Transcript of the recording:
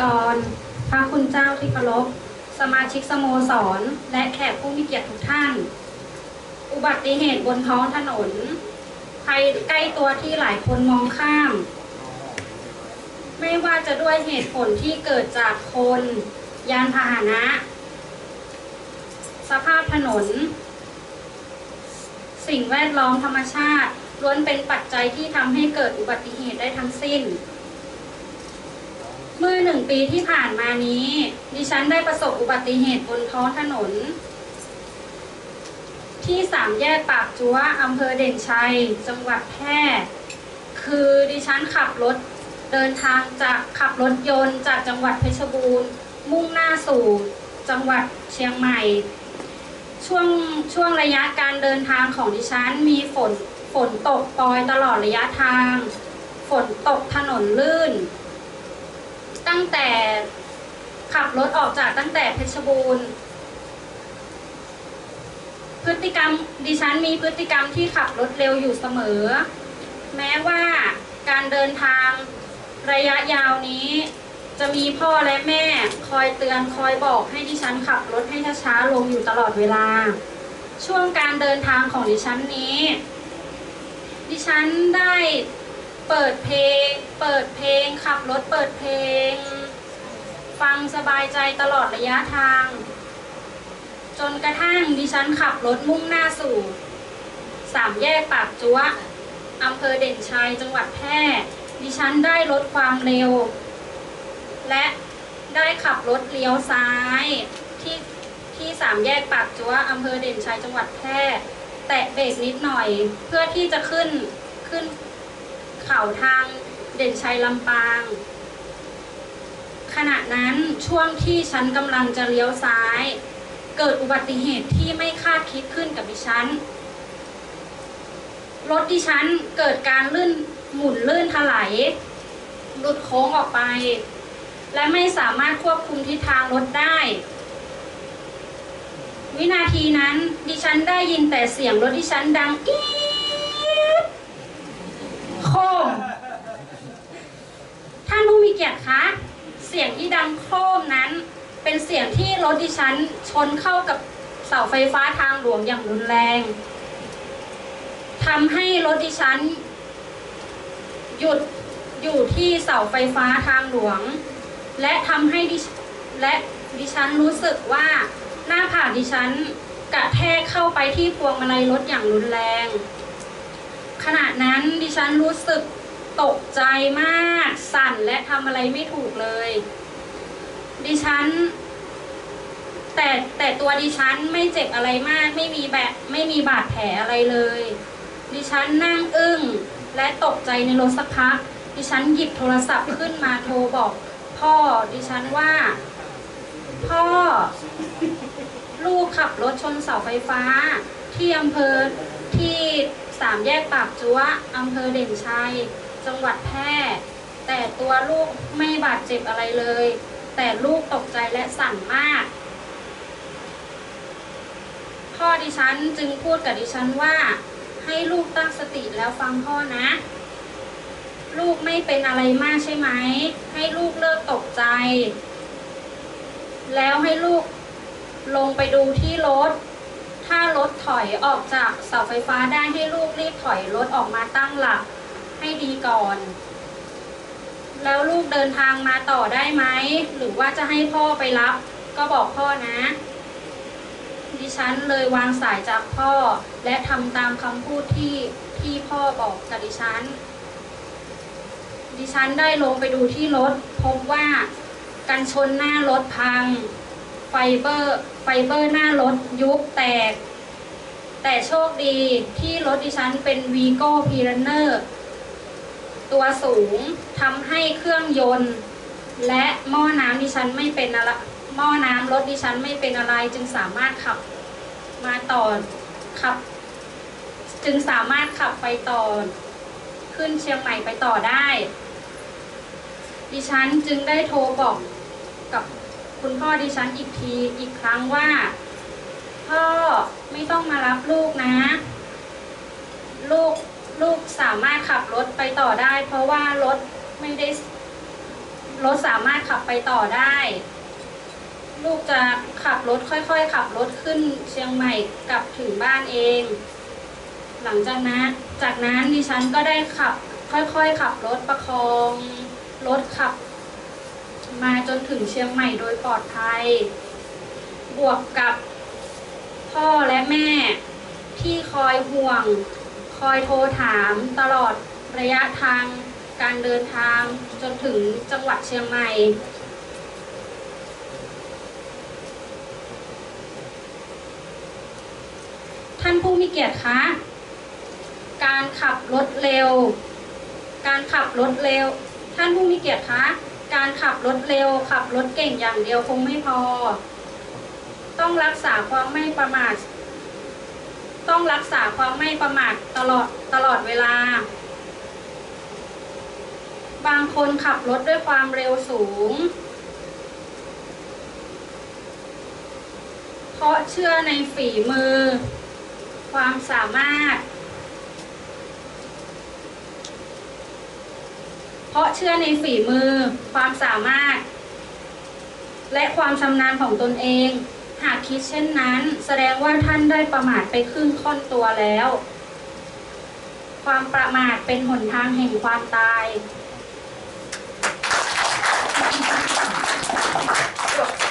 กร พระคุณเจ้าที่เคารพ สมาชิกสโมสร และแขกผู้มีเกียรติทุกท่าน อุบัติเหตุบนท้องถนนภัยใกล้ตัวที่หลายคนมองข้าม ไม่ว่าจะด้วยเหตุผลที่เกิดจากคน ยานพาหนะ สภาพถนน สิ่งแวดล้อมธรรมชาติล้วนเป็นปัจจัยที่ทำให้เกิดอุบัติเหตุได้ทั้งสิ้น หนึ่งปีที่ผ่านมานี้ ดิฉันได้ประสบอุบัติเหตุบนท้องถนน ที่สามแยกปากจัวอำเภอเด่นชัย จังหวัดแพร่คือดิฉันขับรถเดินทางจากขับรถยนต์จากจังหวัดเพชรบูรณ์ มุ่งหน้าสู่จังหวัดเชียงใหม่ ช่วงช่วงระยะการเดินทางของดิฉันมีฝนฝนตกปรอยตลอดระยะทาง ฝนตกถนนลื่น ตั้งแต่ขับรถออกจากตั้งแต่เพชรบูรณ์ พฤติกรรมดิฉันมีพฤติกรรมที่ขับรถเร็วอยู่เสมอ แม้ว่าการเดินทางระยะยาวนี้ จะมีพ่อและแม่คอยเตือนคอยบอกให้ดิฉันขับรถให้ช้าๆลงอยู่ตลอดเวลา ช่วงการเดินทางของดิฉันนี้ ดิฉันได้ เปิดเพลง เปิดเพลง ขับรถเปิดเพลง ฟังสบายใจตลอดระยะทาง จนกระทั่งดิฉันขับรถมุ่งหน้าสู่ สามแยกปากจัวอำเภอเด่นชัยจังหวัดแพร่ ดิฉันได้ลดความเร็ว และได้ขับรถเลี้ยวซ้ายที่ที่สามแยกปากจัวอำเภอเด่นชัยจังหวัดแพร่ แตะเบรกนิดหน่อย เพื่อที่จะขึ้นขึ้น เขาทางเด่นชัยลำปาง ขณะนั้นช่วงที่ฉันกำลังจะเลี้ยวซ้าย เกิดอุบัติเหตุที่ไม่คาดคิดขึ้นกับดิฉัน รถดิฉันเกิดการลื่นหมุนลื่นถลายหลุดโค้งออกไป และไม่สามารถควบคุมทิศทางรถได้ วินาทีนั้นดิฉันได้ยินแต่เสียงรถดิฉันดังอีดโคมท่านผู้มีเกียรติคะ เสียงที่ดัง โครมนั้น เป็นเสียงที่รถดิฉันชนเข้ากับเสาไฟฟ้าทางหลวงอย่างรุนแรงทำให้รถดิฉัน หยุดอยู่ที่เสาไฟฟ้าทางหลวง และทำให้ดิและดิฉันรู้สึกว่าหน้าผากดิฉันกระแทกเข้าไปที่พวงมาลัยรถอย่างรุนแรง ขณะนั้นดิฉันรู้สึกตกใจมาก สั่นและทำอะไรไม่ถูกเลย ดิฉัน แต่แต่ตัวดิฉันไม่เจ็บอะไรมาก ไม่มีแบบไม่มีบาดแผลอะไรเลย ดิฉันนั่งอึ้งและตกใจในรถสักพัก ดิฉันหยิบโทรศัพท์ขึ้นมาโทรบอก พ่อดิฉันว่า พ่อ ลูกขับรถชนเสาไฟฟ้า ที่อำเภอที่สามแยกปากจัวอำเภอเด่นชัย จังหวัดแพร่ แต่ตัวลูกไม่บาดเจ็บอะไรเลย แต่ลูกตกใจและสั่นมาก พ่อดิฉันจึงพูดกับดิฉันว่า ให้ลูกตั้งสติแล้วฟังพ่อนะ ลูกไม่เป็นอะไรมากใช่ไหม ให้ลูกเลิกตกใจ แล้วให้ลูกลงไปดูที่รถ ถ้ารถถอยออกจากเสาไฟฟ้าได้ให้ลูกรีบถอยรถออกมาตั้งหลักให้ดีก่อน แล้วลูกเดินทางมาต่อได้ไหม หรือว่าจะให้พ่อไปรับ ก็บอกพ่อนะ ดิฉันเลยวางสายจากพ่อ และทำตามคำพูดที่ที่พ่อบอกกับดิฉัน ดิฉันได้ลงไปดูที่รถ พบว่ากันชนหน้ารถพัง ไฟเบอร์ไฟเบอร์หน้ารถยุบแตก แต่โชคดีที่รถดิฉันเป็นวีโก้พีรันเนอร์ ตัวสูงทำให้เครื่องยนต์ และหม้อน้ำดิฉันไม่เป็นอะไรหม้อน้ำรถดิฉันไม่เป็นอะไรจึงสามารถขับมาต่อขับ จึงสามารถขับไปต่อ ขึ้นเชียงใหม่ไปต่อได้ ดิฉันจึงได้โทรบอกกับคุณพ่อดิฉันอีกทีอีกครั้งว่า พ่อไม่ต้องมารับลูกนะ ลูก ลูกสามารถขับรถไปต่อได้ เพราะว่ารถไม่ได้รถสามารถขับไปต่อได้ ลูกจะขับรถค่อยๆ ขับรถขึ้นเชียงใหม่กลับถึงบ้านเอง หลังจากนั้นจากนั้นดิฉันก็ได้ขับ ค่อยๆ ขับรถประคองรถขับ มาจนถึงเชียงใหม่โดยปลอดภัย บวกกับพ่อและแม่ที่คอยห่วง คอยโทรถามตลอดระยะทางการเดินทางจนถึงจังหวัดเชียงใหม่ ท่านผู้มีเกียรติคะ การขับรถเร็ว การขับรถเร็ว ท่านผู้มีเกียรติคะ การขับรถเร็ว ขับรถเก่งอย่างเดียวคงไม่พอ ต้องรักษาความไม่ประมาท ต้องรักษาความไม่ประมาทตลอดตลอดเวลา บางคนขับรถด้วยความเร็วสูง เพราะเชื่อในฝีมือ ความสามารถ เพราะเชื่อในฝีมือ ความสามารถ และความชำนาญของตนเอง หากคิดเช่นนั้น แสดงว่าท่านได้ประมาทไปครึ่งค่อนตัวแล้ว ความประมาทเป็นหนทางแห่งความตายจบ